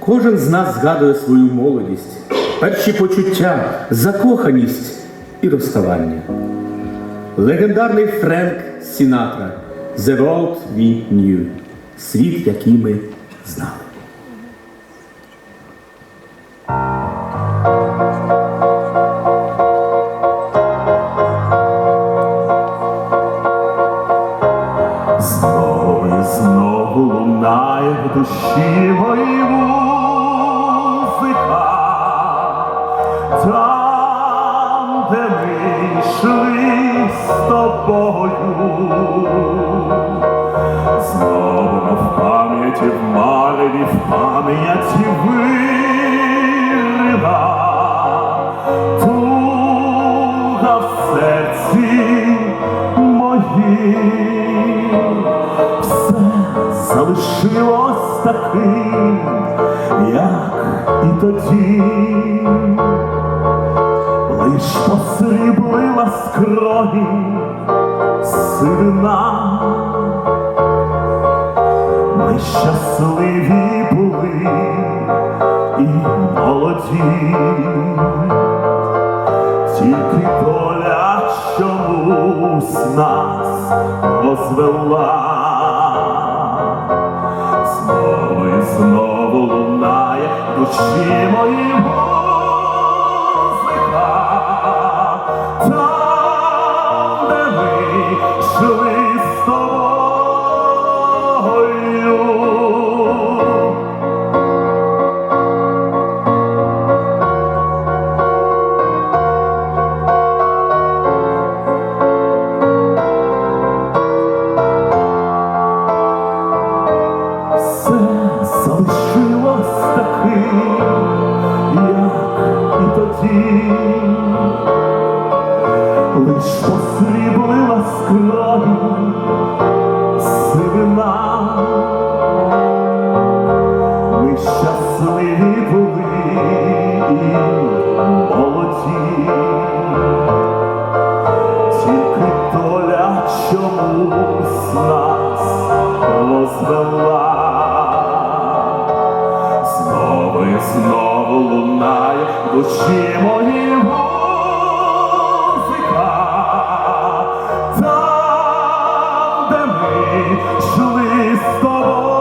Кожен з нас згадує свою молодість, перші почуття, закоханість і розставання. Легендарний Френк Сінатра The Road We Knew Світ, який ми знали. Знову лунає в душі моїй музика, там, де ми йшли з тобою, знову в пам'яті в мареві, в пам'яті вирила. Туга в серці моїм таким, як і тоді, лиш посріблила скроні сина. Ми щасливі були і молоді, тільки доля чомусь нас розвела. Знову лунає душі мої музика, там, де ми йшли з тобою. Лиш посріблила скроні сивина. Ми щасливі були і молоді, тільки доля чомусь нас розвела. Очі мої музика, там, де ми шли з тобою.